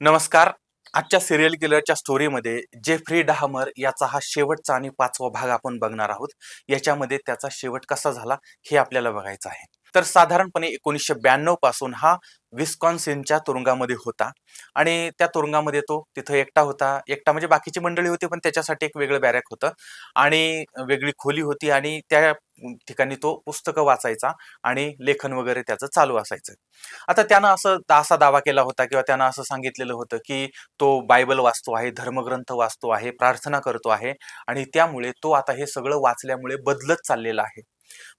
नमस्कार. आजच्या सिरियल किलरच्या स्टोरीमध्ये जेफ्री डहामर याचा हा शेवटचा आणि पाचवा भाग आपण बघणार आहोत. याच्यामध्ये त्याचा शेवट कसा झाला हे आपल्याला बघायचं आहे. तर साधारणपणे एकोणीसशे ब्याण्णवपासून हा विस्कॉन्सिनच्या तुरुंगामध्ये होता. आणि त्या तुरुंगामध्ये तो तिथं एकटा होता. एकटा म्हणजे बाकीची मंडळी होती पण त्याच्यासाठी एक वेगळं बॅरॅक होतं. आणि वेगळी खोली होती आणि त्या ठिकाणी तो पुस्तकं वाचायचा आणि लेखन वगैरे त्याचं चालू असायचं. आता त्यानं असं असा दावा केला होता किंवा त्यानं असं सांगितलेलं होतं की तो बायबल वाचतो आहे धर्मग्रंथ वाचतो आहे प्रार्थना करतो आहे आणि त्यामुळे तो आता हे सगळं वाचल्यामुळे बदलत चाललेला आहे.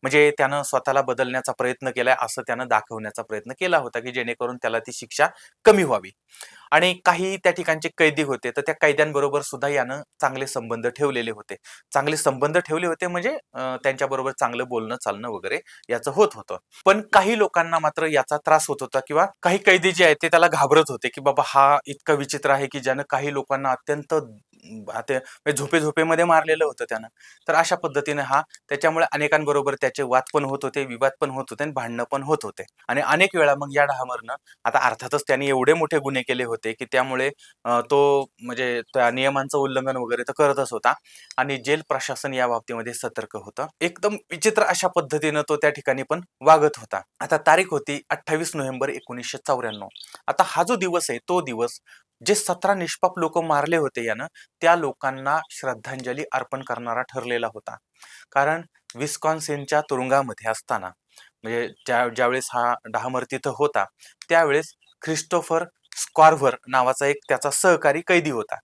म्हणजे त्यानं स्वतःला बदलण्याचा प्रयत्न केलाय असं त्यानं दाखवण्याचा प्रयत्न केला होता की जेणेकरून त्याला ती शिक्षा कमी व्हावी. आणि काही त्या ठिकाणचे कैदी होते तर त्या कैद्यांबरोबर सुद्धा यानं चांगले संबंध ठेवलेले होते. चांगले संबंध ठेवले होते म्हणजे त्यांच्याबरोबर चांगलं बोलणं चालणं वगैरे याचं होत होतं. पण काही लोकांना मात्र याचा त्रास होत होता किंवा काही कैदी जे आहेत ते त्याला घाबरत होते की बाबा हा इतका विचित्र आहे की ज्यानं काही लोकांना अत्यंत अं, म्हणजे झोपे झोपेमध्ये मारलेलं होतं त्यानं. तर अशा पद्धतीने हा त्याच्यामुळे अनेकांबरोबर त्याचे वाद पण होत होते विवाद पण होत होते आणि भांडणं पण होत होते. आणि अनेक वेळा मग या डहामरनं आता अर्थातच त्यांनी एवढे मोठे गुन्हे केले होते की त्यामुळे तो म्हणजे त्या नियमांचं उल्लंघन वगैरे तर करतच होता. आणि जेल प्रशासन या बाबतीमध्ये सतर्क होतं. एकदम विचित्र अशा पद्धतीनं तो त्या ठिकाणी पण वागत होता. आता तारीख होती अठ्ठावीस नोव्हेंबर एकोणीसशे चौऱ्याण्णव. आता हा जो दिवस आहे तो दिवस जे सतरा निष्पाप लोक मारले होते यानं त्या लोकांना श्रद्धांजली अर्पण करणारा ठरलेला होता. कारण विस्कॉन्सिनच्या तुरुंगामध्ये असताना म्हणजे ज्या ज्यावेळेस हा डहामर तिथं होता त्यावेळेस ख्रिस्टोफर स्क्वार्व्हर नावाचा एक त्याचा सहकारी कैदी होता.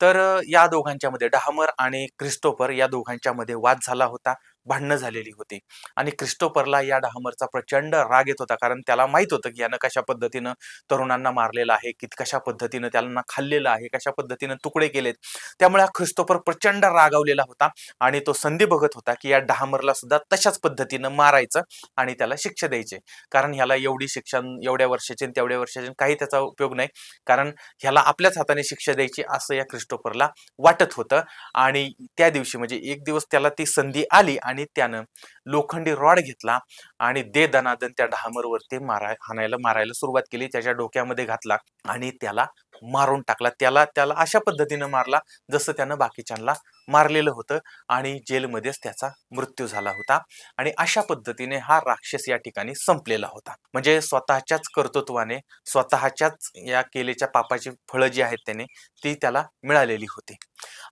तर या दोघांच्या मध्ये डहामर आणि क्रिस्टोफर या दोघांच्या मध्ये वाद झाला होता. भांडणं झालेली होती. आणि क्रिस्टोपरला या डहामरचा प्रचंड राग येत होता. कारण त्याला माहीत होतं की यानं कशा पद्धतीनं तरुणांना मारलेलं आहे की कशा पद्धतीनं त्यांना खाल्लेलं आहे कशा पद्धतीनं तुकडे केलेत. त्यामुळे हा ख्रिस्तोपर प्रचंड रागावलेला होता आणि तो संधी बघत होता की या डहामरला सुद्धा तशाच पद्धतीनं मारायचं आणि त्याला शिक्षा द्यायचे. कारण ह्याला एवढी शिक्षण एवढ्या वर्षाची तेवढ्या वर्षाची काही त्याचा उपयोग नाही. कारण ह्याला आपल्याच हाताने शिक्षा द्यायची असं या क्रिस्टोपरला वाटत होतं. आणि त्या दिवशी म्हणजे एक दिवस त्याला ती संधी आली आणि त्यानं लोखंडी रॉड घेतला आणि दे दनादन त्या डहामरवरती मारा हाणायला मारायला सुरुवात केली. त्याच्या डोक्यामध्ये घातला आणि त्याला मारून टाकला. त्याला त्याला अशा पद्धतीनं मारला जसं त्यानं बाकीच्यांना मारलेलं होतं आणि जेलमध्येच त्याचा मृत्यू झाला होता आणि अशा पद्धतीने हा राक्षस या ठिकाणी संपलेला होता. म्हणजे स्वतःच्याच कर्तृत्वाने स्वतःच्याच या केलेच्या पापाची फळं जी आहेत त्याने ती त्याला मिळालेली होती.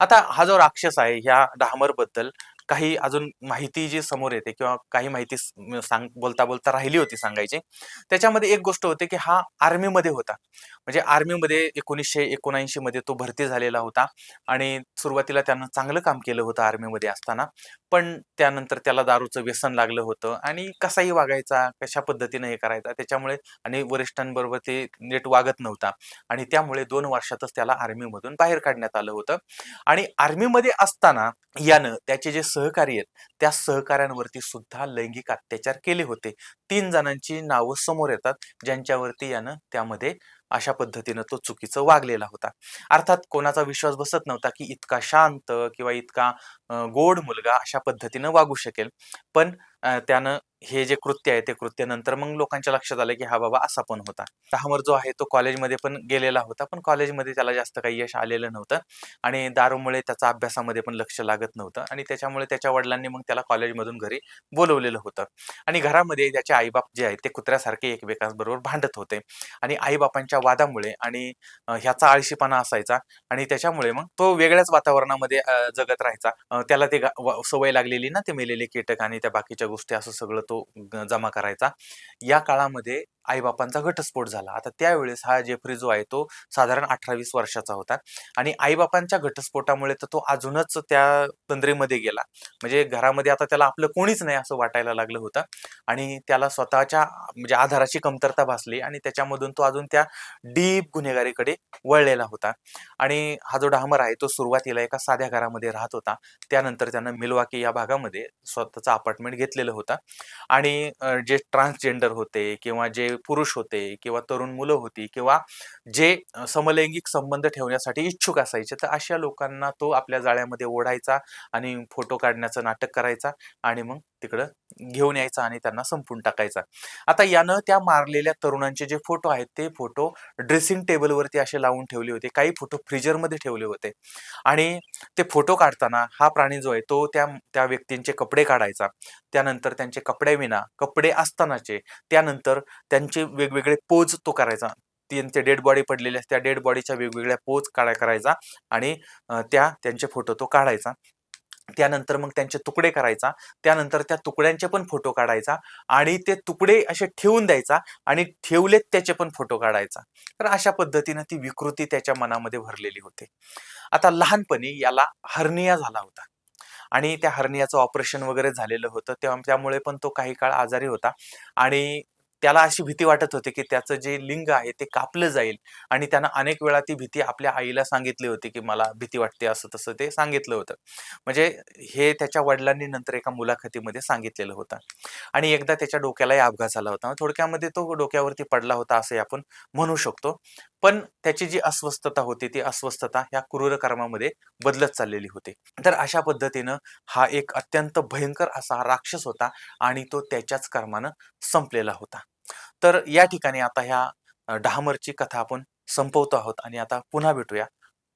आता हा जो राक्षस आहे ह्या डहामरबद्दल काही अजून माहिती जी समोर येते किंवा काही माहिती सांग बोलता बोलता राहिली होती सांगायची त्याच्यामध्ये एक गोष्ट होते की हा आर्मीमध्ये होता. म्हणजे आर्मीमध्ये एकोणीसशे एकोणऐंशी मध्ये तो भरती झालेला होता आणि सुरुवातीला त्यानं चांगलं काम केलं होतं आर्मीमध्ये असताना पण त्यानंतर त्याला दारूचं व्यसन लागलं होतं आणि कसाही वागायचा कशा पद्धतीने हे करायचा त्याच्यामुळे आणि वरिष्ठांबरोबर ते नीट वागत नव्हता आणि त्यामुळे दोन वर्षातच त्याला आर्मीमधून बाहेर काढण्यात आलं होतं. आणि आर्मीमध्ये असताना यानं त्याचे जे सहकारी आहेत. त्या सहकाऱ्यांवरती सुद्धा लैंगिक अत्याचार केले होते. तीन जणांची नावं समोर येतात ज्यांच्यावरती यानं त्यामध्ये अशा पद्धतीनं तो चुकीचं वागलेला होता. अर्थात कोणाचा विश्वास बसत नव्हता की इतका शांत किंवा इतका गोड मुलगा अशा पद्धतीनं वागू शकेल. पण त्यानं हे जे कृत्य आहे ते कृत्य नंतर मग लोकांच्या लक्षात आलं की हा बाबा असा पण होता. तहामर जो आहे तो कॉलेजमध्ये पण गेलेला होता पण कॉलेजमध्ये त्याला जास्त काही यश आलेलं नव्हतं आणि दारूमुळे त्याचा अभ्यासामध्ये पण लक्ष लागत नव्हतं आणि त्याच्यामुळे त्याच्या वडिलांनी मग त्याला कॉलेजमधून घरी बोलवलेलं होतं. आणि घरामध्ये त्याचे आईबाप जे आहेत ते कुत्र्यासारखे एकमेकांबरोबर भांडत होते आणि आईबापांच्या वादामुळे आणि ह्याचा आळशीपणा असायचा आणि त्याच्यामुळे मग तो वेगळ्याच वातावरणामध्ये जगत राहायचा. त्याला ते सवय लागलेली ना ते मेलेले कीटक आणि त्या बाकीच्या गोष्टी असं सगळं तो जमा करायचा. या काळामध्ये आईबापांचा घटस्फोट झाला. आता त्यावेळेस हा जेफ्री जो आहे तो साधारण अठरावीस वर्षाचा होता. आणि आईबापांच्या घटस्फोटामुळे तर तो अजूनच त्या तंद्रेमध्ये गेला. म्हणजे घरामध्ये आता त्याला आपलं कोणीच नाही असं वाटायला लागलं होतं. आणि त्याला स्वतःच्या म्हणजे आधाराची कमतरता भासली आणि त्याच्यामधून तो अजून त्या डीप गुन्हेगारीकडे वळलेला होता. आणि हा जो डामर आहे तो सुरुवातीला एका साध्या घरामध्ये राहत होता. त्यानंतर त्यानं मिलवाकी या भागामध्ये स्वतःचं अपार्टमेंट घेतलेलं होतं. आणि जे ट्रान्सजेंडर होते किंवा जे पुरुष होते किंवा तरुण मुलं होती किंवा जे समलैंगिक संबंध ठेवण्यासाठी इच्छुक असायचे तर अशा लोकांना तो आपल्या जाळ्यामध्ये ओढायचा आणि फोटो काढण्याचं नाटक करायचा आणि मग तिकडं घेऊन यायचा आणि त्यांना संपून टाकायचा. आता यानं त्या मारलेल्या तरुणांचे जे फोटो आहेत ते फोटो ड्रेसिंग टेबलवरती असे लावून ठेवले होते. काही फोटो फ्रीजरमध्ये ठेवले होते. आणि ते फोटो काढताना हा प्राणी जो आहे तो त्या त्या व्यक्तींचे कपडे काढायचा. त्यानंतर त्यांचे कपड्याविना कपडे असतानाचे त्यानंतर त्यांचे वेगवेगळे पोज तो करायचा. त्यांचे डेड बॉडी पडलेले त्या डेड बॉडीच्या वेगवेगळ्या पोज काढा करायचा आणि त्या त्यांचे फोटो तो काढायचा. त्यानंतर मग त्यांचे तुकडे करायचा त्यानंतर त्या तुकड्यांचे पण फोटो काढायचा आणि ते तुकडे असे ठेवून द्यायचा आणि ठेवलेत त्याचे पण फोटो काढायचा. तर अशा पद्धतीनं ती विकृती त्याच्या मनामध्ये भरलेली होती. आता लहानपणी याला हर्निया झाला होता आणि त्या हर्नियाचं ऑपरेशन वगैरे झालेलं होतं. तेव्हा त्यामुळे पण तो काही काळ आजारी होता आणि त्याला अशी भीती वाटत होती की त्याचं जे लिंग आहे ते कापलं जाईल. आणि त्यानं अनेक वेळा ती भीती आपल्या आईला सांगितली होती की मला भीती वाटते असं तसं ते सांगितलं होतं. म्हणजे हे त्याच्या वडिलांनी नंतर एका मुलाखतीमध्ये सांगितलेलं होतं. आणि एकदा त्याच्या डोक्यालाही अपघात झाला होता. थोडक्यामध्ये तो डोक्यावरती पडला होता असं आपण म्हणू शकतो. पण त्याची जी अस्वस्थता होती ती अस्वस्थता ह्या क्रूर कर्मामध्ये बदलत चाललेली होती. तर अशा पद्धतीनं हा एक अत्यंत भयंकर असा राक्षस होता आणि तो त्याच्याच कर्मानं संपलेला होता. तर या ठिकाणी आता ह्या डहामरची कथा आपण संपवतो आहोत आणि आता पुन्हा भेटूया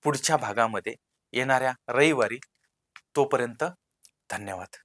पुढच्या भागामध्ये येणाऱ्या रविवारी. तोपर्यंत धन्यवाद.